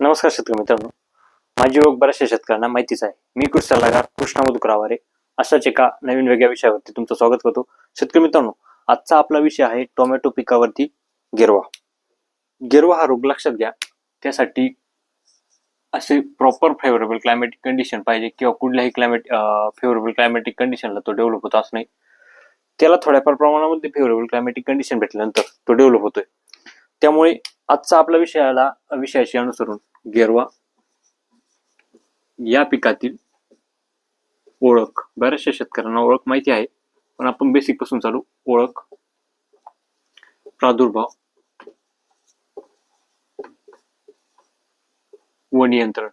नमस्कार शेतकरी मित्रांनो. माझी ओळख बऱ्याचशा शेतकऱ्यांना माहितीच आहे. मी कृषी सल्लागार कृष्णा मधुकर आवारे अशाच एका नवीन वेगळ्या विषयावरती तुमचं स्वागत करतो. शेतकरी मित्रांनो आजचा आपला विषय आहे टोमॅटो पिकावरती गिरवा. गिरवा हा रोग लक्षात घ्या. त्यासाठी असे प्रॉपर फेवरेबल क्लायमॅटिक कंडिशन पाहिजे किंवा कुठल्याही क्लायमेट फेवरेबल क्लायमॅटिक कंडिशनला तो डेव्हलप होत असं नाही. त्याला थोड्याफार प्रमाणामध्ये फेवरेबल क्लायमॅटिक कंडिशन भेटल्यानंतर तो डेव्हलप होतोय. त्यामुळे आजचा आपला विषयाला विषयाशी अनुसरून गेरवा. या पिकातील ओळख बऱ्याचशा शेतकऱ्यांना ओळख माहिती आहे पण आपण बेसिकपासून चालू. ओळख प्रादुर्भाव व नियंत्रण.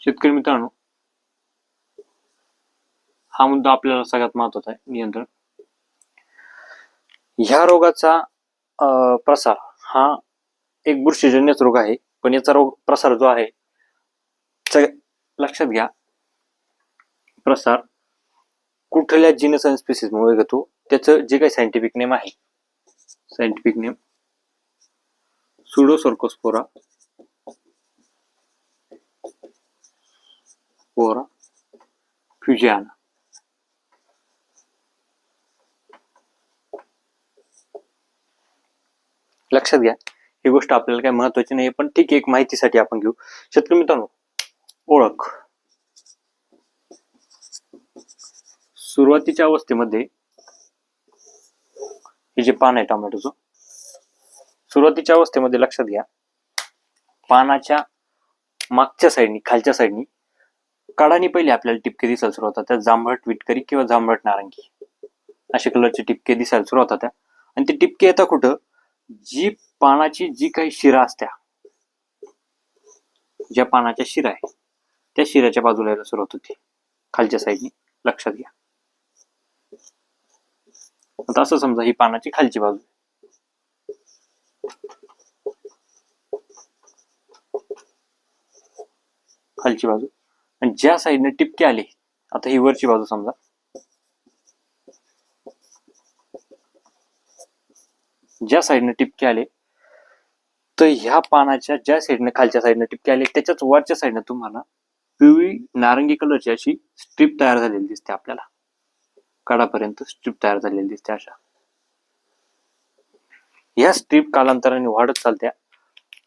शेतकरी मित्रांनो हा मुद्दा आपल्याला सगळ्यात महत्त्वाचा आहे नियंत्रण. ह्या रोगाचा प्रसार हा एक बुरशीजन्यच रोग आहे. पण याचा रोग प्रसार जो आहे लक्षात घ्या. प्रसार कुठल्या जिनस आणि स्पीसीज मुळे त्याचं जे काही सायंटिफिक नेम आहे. Scientific name Pseudocercospora spora fijiensis लक्षात घ्या. ही गोष्ट आपल्याला काही महत्वाची नाही पण ठीक आहे एक माहितीसाठी आपण घेऊ. शेतकरी मित्रांनो ओळख. सुरुवातीच्या अवस्थेमध्ये हे जे पान आहे टोमॅटोचं सुरुवातीच्या अवस्थेमध्ये लक्षात घ्या. पानाच्या मागच्या साईडनी खालच्या साईडनी काडानी पहिले आपल्याला टिपके दिसायला सुरू होतात. त्या जांभळट विटकरी किंवा जांभळट नारंगी अशा कलरचे टिपके दिसायला सुरू होतात. त्या आणि ते टिपके येतात कुठं? जी पानाची जी काही शिरा असत्या ज्या पानाच्या शिरा आहे त्या शिराच्या बाजूला यायला सुरुवात होती. खालच्या साईडनी लक्षात घ्या. आता असं समजा ही पानाची खालची बाजू खालची बाजू. आणि ज्या साईडने टिपके आले आता ही वरची बाजू समजा. ज्या साईडनं टिपके आले तर ह्या पानाच्या ज्या साईडनं खालच्या साईडनं टिपके आले त्याच्याच वरच्या साईडनं तुम्हाला पिवळी नारंगी कलरची अशी स्ट्रीप तयार झालेली दिसते आपल्याला. कडापर्यंत स्ट्रीप तयार झालेली दिसते अशा. ह्या स्ट्रीप कालांतराने वाढत चालत्या.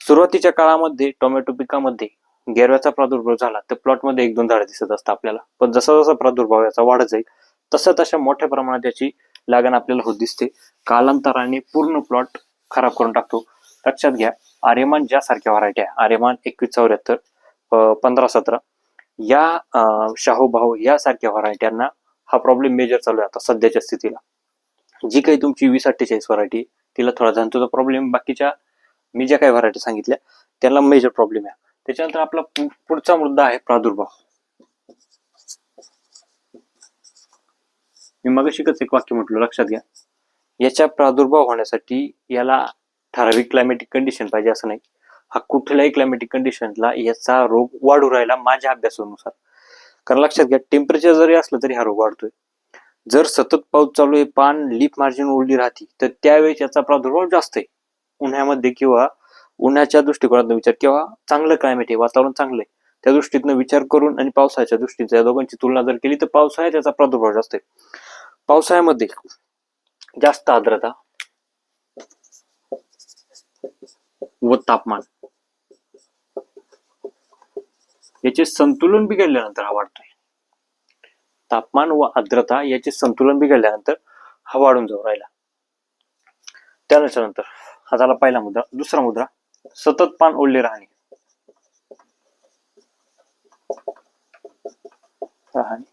सुरुवातीच्या काळामध्ये टोमॅटो पिकामध्ये गेरव्याचा प्रादुर्भाव झाला तर प्लॉटमध्ये एक दोन झाडं दिसत असतात आपल्याला. पण जसा जसा प्रादुर्भाव याचा वाढत जाईल तसं तशा मोठ्या प्रमाणात याची लागण आपल्याला होत दिसते. कालांतराने पूर्ण प्लॉट खराब करून टाकतो. लक्षात घ्या आर्यमान ज्या सारख्या व्हरायटी आहे आर्यमान एकवीस चौऱ्याहत्तर पंधरा सतरा. या अं, शाहूभाऊ यासारख्या व्हरायट्यांना हा प्रॉब्लेम मेजर चालू आहे आता सध्याच्या स्थितीला. जी काही तुमची वीस अठ्ठेचाळीस व्हरायटी तिला थोडा जंतूचा प्रॉब्लेम बाकीच्या मी ज्या काही व्हरायटी सांगितल्या त्याला मेजर प्रॉब्लेम आहे. त्याच्यानंतर आपला पुढचा मुद्दा आहे प्रादुर्भाव. मी मग शिकच एक वाक्य म्हटलं लक्षात घ्या. याच्या प्रादुर्भाव होण्यासाठी याला ठराविक क्लायमॅटिक कंडिशन पाहिजे असं नाही. हा कुठल्याही क्लायमॅटिक कंडिशनला याचा रोग वाढू राहिला माझ्या अभ्यासानुसार. कारण लक्षात घ्या टेम्परेचर जरी असलं तरी हा रोग वाढतोय. जर सतत पाऊस चालू आहे पान लीप मार्जिन ओढली राहते तर त्यावेळेस याचा प्रादुर्भाव जास्त आहे. उन्हामध्ये किंवा उन्हाच्या दृष्टिकोनातून विचार किंवा चांगलं क्लायमेट आहे वातावरण चांगलं आहे त्या दृष्टीतनं विचार करून आणि पावसाळ्याच्या दृष्टीने या दोघांची तुलना जर केली तर पावसाळ्यात याचा प्रादुर्भाव जास्त आहे. पावसाळ्यामध्ये जास्त आर्द्रता व तापमान याचे संतुलन बिघडल्यानंतर हा वाढतोय. तापमान व आर्द्रता याचे संतुलन बिघडल्यानंतर हा वाढून जाऊ राहिला. त्यानंतर नंतर हा झाला पहिला मुद्रा दुसरा मुद्रा सतत पान ओढले राहणे. राहणे.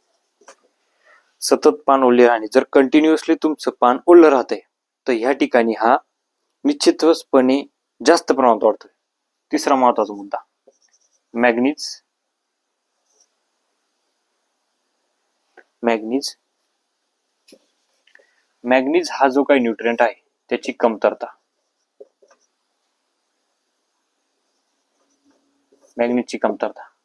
सतत पान ओले राहणे जर कंटिन्युअसली तुमचं पान ओढलं राहतंय तर ह्या ठिकाणी हा निश्चितपणे जास्त प्रमाणात वाढतोय. तिसरा महत्त्वाचा मुद्दा. मॅग्नीज. मॅग्नीज. मॅग्नीज हा जो काही न्यूट्रिएंट आहे त्याची कमतरता. मॅग्नीजची कमतरता.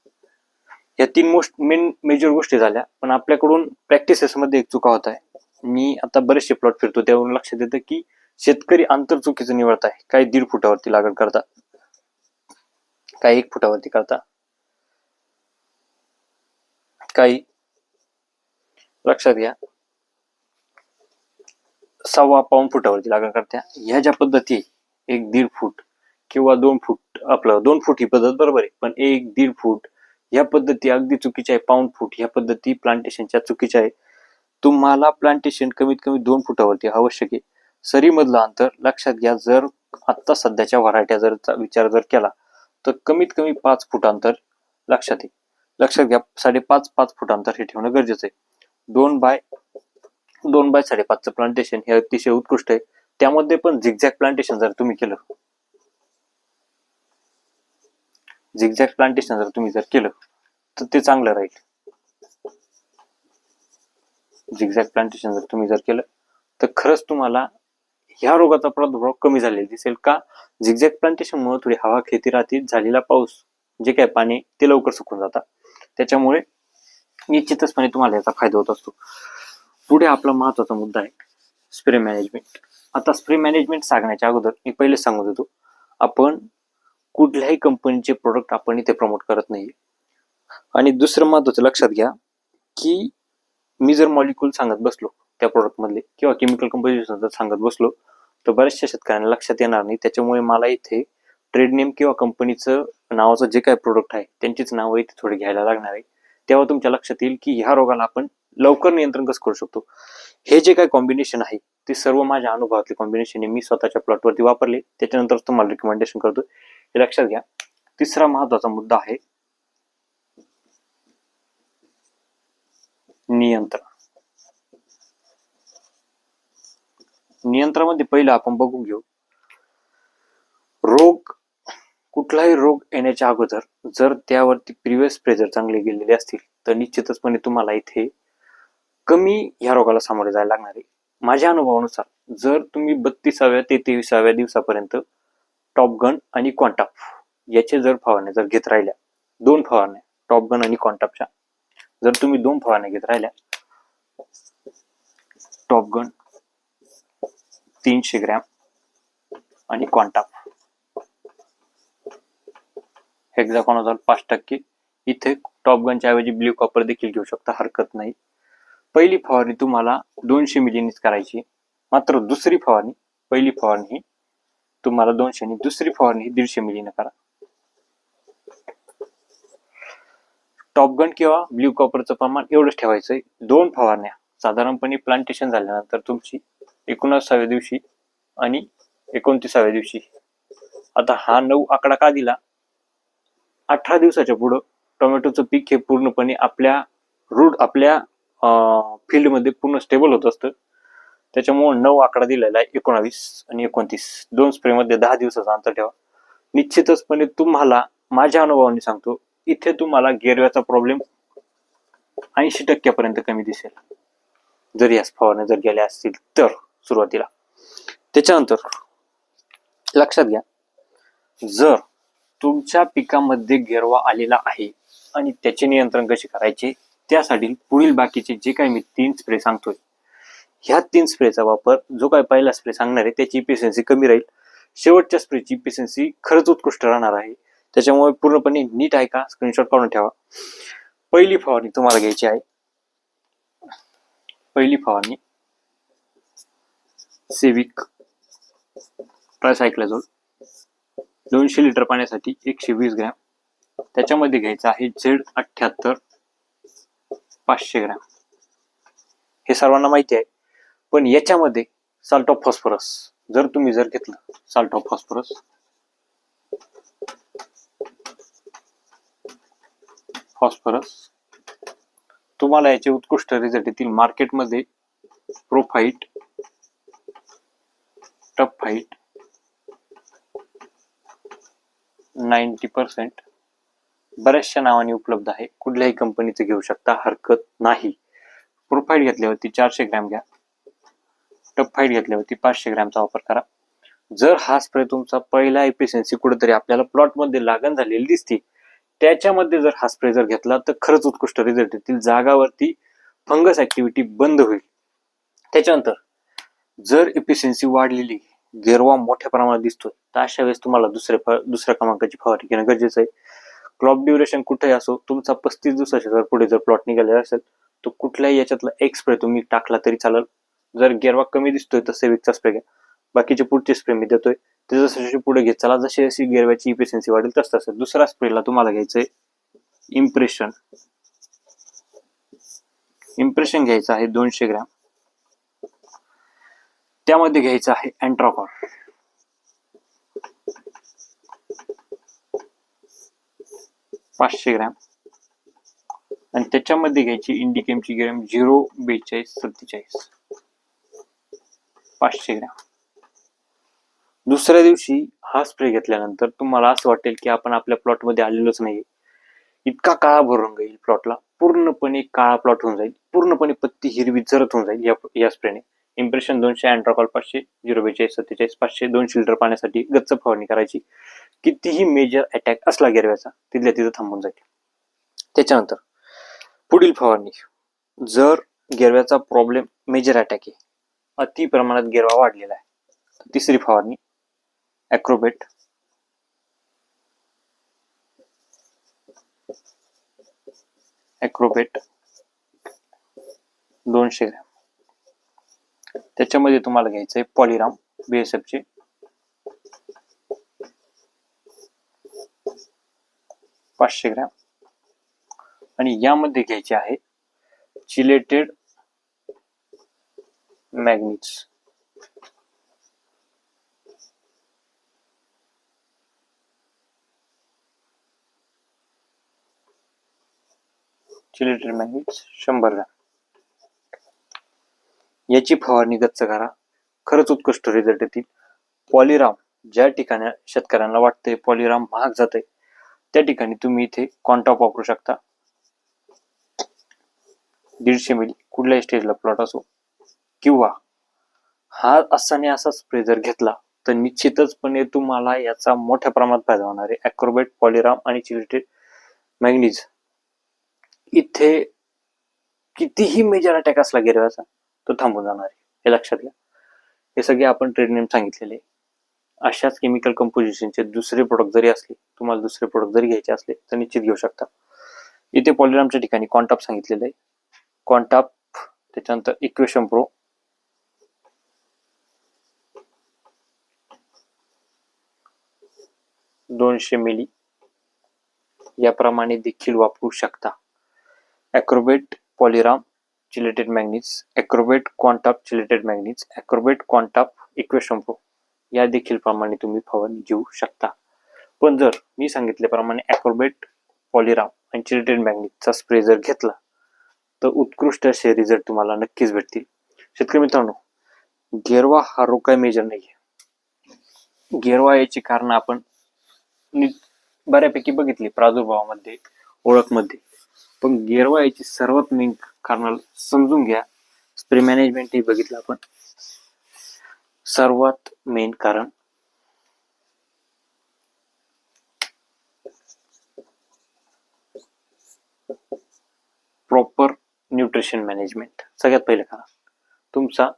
या तीन मोस्ट मेन मेजर गोष्टी झाल्या पण आपल्याकडून प्रॅक्टिसेसमध्ये एक चुका होत आहे. मी आता बरेचसे प्लॉट फिरतो त्यावरून लक्षात येतं की शेतकरी आंतर चुकीचं निवडत आहे. काही दीड फुटावरती लागण करता काही एक फुटावरती करता काही लक्षात घ्या. सव्वा पाऊन फुटावरती लागण करत्या. ह्या ज्या पद्धती आहे, एक दीड फूट किंवा दोन फूट आपलं दोन फूट ही पद्धत बरोबर आहे पण एक दीड फूट ह्या पद्धती अगदी चुकीच्या आहे. पाऊंड फूट ह्या पद्धती प्लांटेशनच्या चुकीच्या आहे. तुम्हाला प्लांटेशन कमीत कमी दोन फुटावरती आवश्यक आहे. सरीमधलं अंतर लक्षात घ्या. जर आत्ता सध्याच्या व्हरायट्या जर विचार जर केला तर कमीत कमी पाच फूट अंतर लक्षात येईल लक्षात घ्या. साडेपाच पाच फूट अंतर हे ठेवणं गरजेचं आहे. दोन बाय दोन बाय साडेपाचचं प्लांटेशन हे अतिशय उत्कृष्ट आहे. त्यामध्ये पण झिगझॅग प्लांटेशन जर तुम्ही केलं झिगझॅग प्लांटेशन जर तुम्ही जर केलं तर ते चांगलं राहील. झिगझॅग प्लांटेशन जर तुम्ही जर केलं तर खरंच तुम्हाला ह्या रोगाचा प्रादुर्भाव कमी झालेला दिसेल का? झिगझॅग प्लांटेशन मुळे थोडी हवा खेती राहते झालेला पाऊस जे काय पाणी ते लवकर सुकून जातात त्याच्यामुळे निश्चितचपणे तुम्हाला याचा फायदा होत असतो. पुढे आपला महत्त्वाचा मुद्दा आहे स्प्रे मॅनेजमेंट आता स्प्रे मॅनेजमेंट सांगण्याच्या अगोदर मी पहिले सांगत होतो आपण कुठल्याही कंपनीचे प्रोडक्ट आपण इथे प्रमोट करत नाही आणि दुसरं महत्वाचं लक्षात घ्या की मी जर मॉलिक्यूल सांगत बसलो त्या प्रोडक्टमधले किंवा केमिकल कंपोजिशन जर सांगत बसलो तर बऱ्याचशा शेतकऱ्यांना लक्षात येणार नाही. त्याच्यामुळे मला इथे ट्रेड नेम किंवा कंपनीचं नावाचं जे काही प्रोडक्ट आहे त्यांचीच नावं इथे थोडी घ्यायला लागणार आहे. तेव्हा तुमच्या लक्षात येईल की ह्या रोगाला आपण लवकर नियंत्रण कसं करू शकतो? हे जे काही कॉम्बिनेशन आहे ते सर्व माझ्या अनुभवातले कॉम्बिनेशन मी स्वतःच्या प्लॉटवरती वापरले. त्याच्यानंतर तुम्हाला रिकमेंडेशन करतो हे लक्षात घ्या. तिसरा महत्त्वाचा मुद्दा आहे नियंत्रण. नियंत्रणामध्ये पहिलं आपण बघून घेऊ. रोग कुठलाही रोग येण्याच्या अगोदर जर त्यावरती प्रिव्हियस प्रेझर चांगले गेलेले असतील तर निश्चितचपणे तुम्हाला इथे कमी ह्या रोगाला सामोरे जायला लागणार आहे. माझ्या अनुभवानुसार जर तुम्ही बत्तीसाव्या ते तेविसाव्या दिवसापर्यंत टॉप गन आणि क्वांटाप याचे जर फवारण्या जर घेत राहिल्या दोन फवारण्या टॉप गन आणि क्वांटापच्या जर तुम्ही दोन फवारण्या घेत राहिल्या टॉप गन तीनशे ग्रॅम आणि क्वांटाप हजार पाच टक्के इथे टॉप गनच्या ऐवजी ब्ल्यू कॉपर देखील घेऊ शकता हरकत नाही. पहिली फवारणी तुम्हाला दोनशे मिलीनीच करायची मात्र दुसरी फवारणी पहिली फवारणी ही तुम्हाला दोनशे आणि दुसरी फवारणी ही दीडशे मिलीनं करा. टॉप गन किंवा ब्ल्यू कॉपरचं प्रमाण एवढंच ठेवायचंय. दोन फवारण्या. साधारणपणे प्लांटेशन झाल्यानंतर तुमची एकोणसाव्या दिवशी आणि एकोणतीसाव्या दिवशी. आता हा नऊ आकडा का दिला? अठरा दिवसाच्या पुढं टोमॅटोचं पीक हे पूर्णपणे आपल्या रूट आपल्या फील्डमध्ये पूर्ण स्टेबल होत असतं. त्याच्यामुळे नऊ आकडा दिलेला आहे एकोणावीस आणि एकोणतीस. दोन स्प्रेमध्ये दहा दिवसाचा अंतर ठेवा. निश्चितचपणे तुम्हाला माझ्या अनुभवाने सांगतो इथे तुम्हाला गेरव्याचा प्रॉब्लेम ऐंशी टक्क्यापर्यंत कमी दिसेल. जर याच फवारण्या जर गेल्या असतील तर सुरुवातीला. त्याच्यानंतर लक्षात घ्या जर तुमच्या पिकामध्ये गेरवा आलेला आहे आणि त्याचे नियंत्रण कसे करायचे त्यासाठी पुढील बाकीचे जे काही मी तीन स्प्रे सांगतोय ह्या तीन स्प्रेचा वापर जो काय पहिला स्प्रे सांगणार आहे त्याची इफिशियन्सी कमी राहील. शेवटच्या स्प्रेची इफिशियन्सी खरंच उत्कृष्ट राहणार आहे. त्याच्यामुळे पूर्णपणे नीट आहे का? स्क्रीनशॉट काढून ठेवा. पहिली फवारणी तुम्हाला घ्यायची आहे. पहिली फवारणी. सेविक ट्रायसायक्लाझोल दोनशे लिटर पाण्यासाठी एकशे वीस ग्रॅम त्याच्यामध्ये घ्यायचं आहे झेड अठ्ठ्याहत्तर पाचशे ग्रॅम हे सर्वांना माहिती आहे. पण याच्यामध्ये साल्ट ऑफ फॉस्फरस जर तुम्ही जर घेतलं साल्ट ऑफ फॉस्फरस फॉस्फरस तुम्हाला याचे उत्कृष्ट रिझल्ट येतील. मार्केटमध्ये प्रोफाईट टप फाईट नाईन्टी पर्सेंट बऱ्याचशा नावाने उपलब्ध आहे. कुठल्याही कंपनीचं घेऊ शकता हरकत नाही. प्रोफाईट घेतल्यावरती चारशे ग्रॅम घ्या. टप फाईट घेतल्यावरती पाचशे ग्रॅमचा वापर करा. जर हा स्प्रे तुमचा पहिला एफिशियन्सी कुठेतरी आपल्याला प्लॉटमध्ये लागण झालेली दिसते त्याच्यामध्ये जर हा स्प्रे जर घेतला तर खरंच उत्कृष्ट रिझल्ट येतील. जागावरती फंगस ऍक्टिव्हिटी बंद होईल. त्याच्यानंतर जर एफिशियन्सी वाढलेली गेरवा मोठ्या प्रमाणात दिसतोय तर अशा वेळेस तुम्हाला दुसऱ्या दुसऱ्या क्रमांकाची फवारणी घेणं गरजेचं आहे. क्रॉप ड्युरेशन कुठेही असो तुमचा पस्तीस दिवसाच्या जर पुढे जर प्लॉट निघालेला असेल तर कुठल्याही याच्यातला एक स्प्रे तुम्ही टाकला तरी चालेल. जर गेरवा कमी दिसतोय तर सेविकचा स्प्रे घ्या. बाकीचे पुढचे स्प्रे मी देतोय. ते जसे पुढे घेत चला जशी जशी गेरव्याची इफिशियन्सी वाढेल तसं तसं. दुसऱ्या स्प्रेला तुम्हाला घ्यायचंय इम्प्रेशन इम्प्रेशन घ्यायचं आहे दोनशे ग्रॅम. त्यामध्ये घ्यायचं आहे अँट्राकॉन पाचशे ग्रॅम. आणि त्याच्यामध्ये घ्यायची इंडिकेमची ग्रॅम झिरो बेचाळीस सत्तेचाळीस. पाचशे ग्रॅम. दुसऱ्या दिवशी हा स्प्रे घेतल्यानंतर तुम्हाला असं वाटेल की आपण आपल्या प्लॉटमध्ये आलेलोच नाही इतका काळा भरून जाईल प्लॉटला पूर्णपणे काळा प्लॉट होऊन जाईल. पूर्णपणे पत्ती हिरवी जरत होऊन जाईल या या स्प्रेने इम्प्रेशन दोनशे अँड्रॉकॉल पाचशे झिरो बेचाळीस सत्तेचाळीस पाचशे दोनशे लिटर पाण्यासाठी गच्च फवारणी करायची. कितीही मेजर अटॅक असला गेरव्याचा तिथल्या तिथं थांबून जाईल. त्याच्यानंतर पुढील फवारणी. जर गेरव्याचा प्रॉब्लेम मेजर अटॅक आहे अति प्रमाणात गेरवा वाढलेला आहे. तिसरी फवारणी ॲक्रोबेट ॲक्रोबेट दोनशे ग्रॅम. त्याच्यामध्ये तुम्हाला घ्यायचं आहे पॉलिराम बीएसएफचे पाचशे ग्रॅम. आणि यामध्ये घ्यायचे आहे चिलेटेड magnets. चिलेटेड मॅग्नीज शंभर ग्रॅम. याची फवारणी गच्च करा. खरंच उत्कृष्ट रिझल्ट येतील. पॉलिराम ज्या ठिकाणी शेतकऱ्यांना वाटते पॉलिराम महाग जाते त्या ठिकाणी तुम्ही इथे कॉन्टॉप वापरू शकता. दीडशे मिली कुठल्याही स्टेजला प्लॉट असो. किंवा हा असाने असा स्प्रे जर घेतला तर निश्चितचपणे तुम्हाला याचा मोठ्या प्रमाणात फायदा होणार आहे. अॅक्रोबेट पॉलिराम आणि चिलिटेड मॅग्नीज इथे कितीही मेजर अटॅक असला गिरव्याचा तो थांबून जाणार आहे. हे लक्षात घ्या. हे सगळे आपण ट्रेड नेम सांगितलेले अशाच केमिकल कंपोजिशनचे दुसरे प्रोडक्ट जरी असले तुम्हाला दुसरे प्रोडक्ट जरी घ्यायचे असले तर निश्चित घेऊ शकता. इथे पॉलिरामच्या ठिकाणी कॉन्टाप सांगितलेलं आहे. कॉन्टॅप त्याच्यानंतर इक्वेशन प्रो दोनशे मिली. याप्रमाणे देखील वापरू शकता. Acrobat Polyram chelated manganese Acrobat क्वांटाप chelated manganese Acrobat क्वांटाप इक्वेशंपो या देखील प्रमाणे तुम्ही फवारणी घेऊ शकता. पण जर मी सांगितल्याप्रमाणे ॲक्रोबेट पॉलिराम आणि चिलेटेड मॅग्नीजचा स्प्रे जर घेतला तर उत्कृष्ट असे रिझल्ट तुम्हाला नक्कीच भेटतील. शेतकरी मित्रांनो गेरवा हा रोग काय मेजर नाही आहे गेरवा याची कारण आपण बऱ्यापैकी बघितली प्रादुर्भावामध्ये ओळखमध्ये. पण गेरवा याची सर्वात मेन कारण समजून घ्या स्प्रे मॅनेजमेंट हे बघितलं आपण. सर्वात मेन कारण प्रॉपर न्यूट्रिशन मॅनेजमेंट सगळ्यात पहिलं कारण तुमचा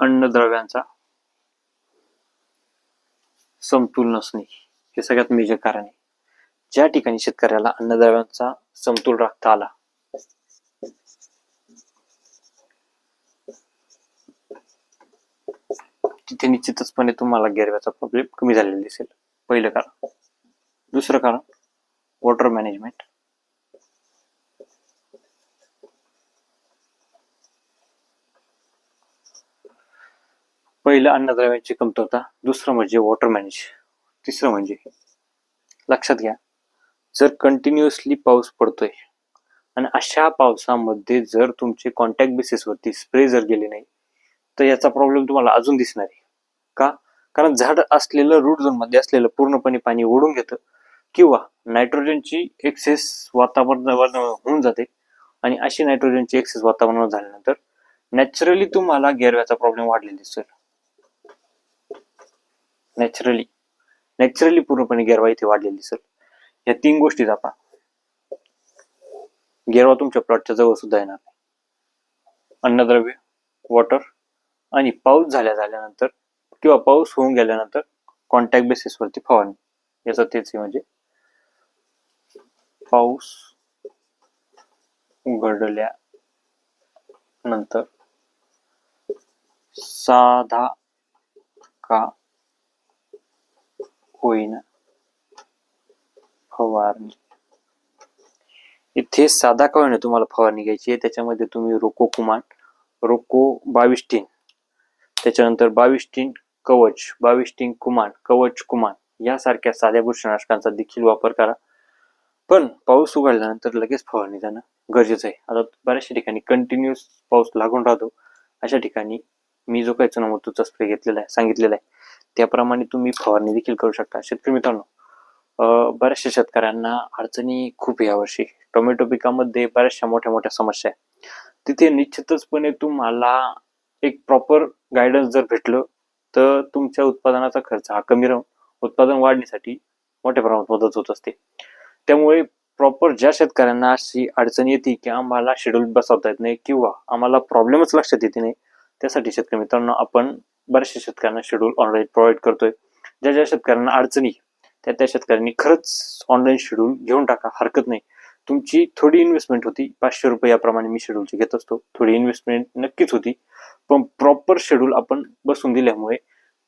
अन्नद्रव्यांचा समतोल नसणे हे सगळ्यात मेजर कारण आहे. ज्या ठिकाणी शेतकऱ्याला अन्नद्रव्यांचा समतोल राखता आला तिथे निश्चितचपणे तुम्हाला गेरव्याचा प्रॉब्लेम कमी झालेला दिसेल. पहिलं कारण. दुसरं कारण वॉटर मॅनेजमेंट पहिलं अन्नद्रव्यांची कमतरता दुसरं म्हणजे वॉटर मॅनेज तिसरं म्हणजे लक्षात घ्या जर कंटिन्युअसली पाऊस पडतोय आणि अशा पावसामध्ये जर तुमचे कॉन्टॅक्ट बेसिसवरती स्प्रे जर गेले नाही तर याचा प्रॉब्लेम तुम्हाला अजून दिसणार आहे. का? कारण झाड असलेलं रूट झोनमध्ये असलेलं पूर्णपणे पाणी ओढून घेतं किंवा नायट्रोजनची एक्सेस वातावरणावर होऊन जाते आणि अशी नायट्रोजनची एक्सेस वातावरणावर झाल्यानंतर नॅचरली तुम्हाला गेरव्याचा प्रॉब्लेम वाढलेला दिसेल नॅचरली नॅचरली पूर्णपणे गेरवा इथे वाढलेली दिसेल. या तीन गोष्टी आपण गेरवा तुमच्या प्लॉटच्या जवळ सुद्धा येणार नाही. अन्नद्रव्य वॉटर आणि पाऊस झाल्या झाल्यानंतर किंवा पाऊस होऊन गेल्यानंतर कॉन्टॅक्ट बेसिसवरती फवारणी. याचं तेच आहे म्हणजे पाऊस उघडल्या नंतर साधा का होईना फवारणी. इथे साधा कळण होईना तुम्हाला फवारणी घ्यायची आहे? त्याच्यामध्ये तुम्ही रोको कुमान रोको बावीस टीन त्याच्यानंतर बावीस टीन कवच बावीस टीन कुमान कवच कुमान यासारख्या साध्या बुरशीनाशकांचा देखील वापर करा. पण पाऊस उघडल्यानंतर लगेच फवारणी जाणं गरजेचं आहे. आता बऱ्याचशा ठिकाणी कंटिन्युअस पाऊस लागून राहतो. अशा ठिकाणी मी जो काही चुनामृतूचा स्प्रे घेतलेला आहे सांगितलेला आहे त्याप्रमाणे तुम्ही फवारणी देखील करू शकता. शेतकरी मित्रांनो बऱ्याचशा शेतकऱ्यांना अडचणी खूप आहे यावर्षी. टोमॅटो पिकामध्ये बऱ्याचशा मोठ्या मोठ्या समस्या आहे. तिथे निश्चितचपणे तुम्हाला एक प्रॉपर गायडन्स जर भेटलं तर तुमच्या उत्पादनाचा खर्च हा कमी राहून उत्पादन वाढण्यासाठी मोठ्या प्रमाणात मदत होत असते. त्यामुळे प्रॉपर ज्या शेतकऱ्यांना अशी अडचण येते की आम्हाला शेड्यूल बसवता येत नाही किंवा आम्हाला प्रॉब्लेमच लक्षात येते नाही त्यासाठी शेतकरी मित्रांनो आपण बऱ्याचशा शेतकऱ्यांना शेड्यूल ऑनलाईन प्रोव्हाइड करतोय. ज्या ज्या शेतकऱ्यांना अडचणी त्या त्या शेतकऱ्यांनी खरंच ऑनलाईन शेड्यूल घेऊन टाका हरकत नाही. तुमची थोडी इन्व्हेस्टमेंट होती पाचशे रुपये याप्रमाणे मी शेड्यूलची घेत असतो. थोडी इन्व्हेस्टमेंट नक्कीच होती पण प्रॉपर शेड्यूल आपण बसून दिल्यामुळे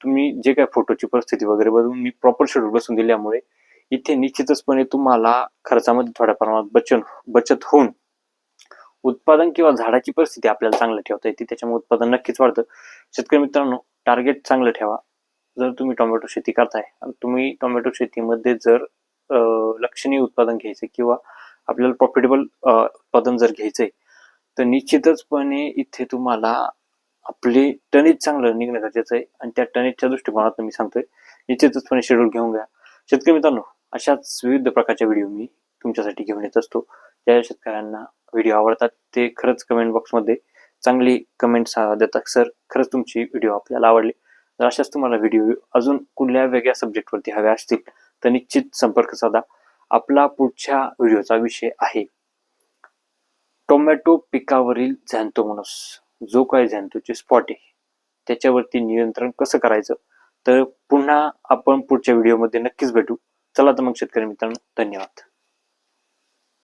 तुम्ही जे काय फोटोची परिस्थिती वगैरे बघून मी प्रॉपर शेड्यूल बसून दिल्यामुळे इथे निश्चितचपणे तुम्हाला खर्चामध्ये थोड्या प्रमाणात बचत बचत होऊन उत्पादन किंवा झाडाची परिस्थिती आपल्याला चांगलं ठेवता येते त्याच्यामुळे उत्पादन नक्कीच वाढतं. शेतकरी मित्रांनो टार्गेट चांगलं ठेवा. जर तुम्ही टोमॅटो शेती करताय आणि तुम्ही टोमॅटो शेतीमध्ये जर लक्षणीय उत्पादन घ्यायचं किंवा आपल्याला प्रॉफिटेबल उत्पादन जर घ्यायचंय तर निश्चितचपणे इथे तुम्हाला आपले टनेज चांगलं निघणं गरजेचं आहे आणि त्या टनेजच्या दृष्टिकोनातून मी सांगतोय निश्चितचपणे शेड्यूल घेऊन घ्या. शेतकरी मित्रांनो अशाच विविध प्रकारच्या व्हिडिओ मी तुमच्यासाठी घेऊन येत असतो. ज्या शेतकऱ्यांना. व्हिडिओ आवडतात ते खरंच कमेंट बॉक्समध्ये चांगली कमेंट्स देतात. सर खरंच तुमची व्हिडिओ आपल्याला आवडली. जर अशाच तुम्हाला व्हिडिओ अजून कुठल्या वेगळ्या सब्जेक्टवरती हव्या असतील तर निश्चित संपर्क साधा. आपला पुढच्या व्हिडिओचा विषय आहे टोमॅटो पिकावरील झॅन्थोमोनस जो काय झॅन्थोचे स्पॉट आहे त्याच्यावरती नियंत्रण कसं करायचं? तर पुन्हा आपण पुढच्या व्हिडिओमध्ये नक्कीच भेटू. चला तर मग शेतकरी मित्रांनो धन्यवाद.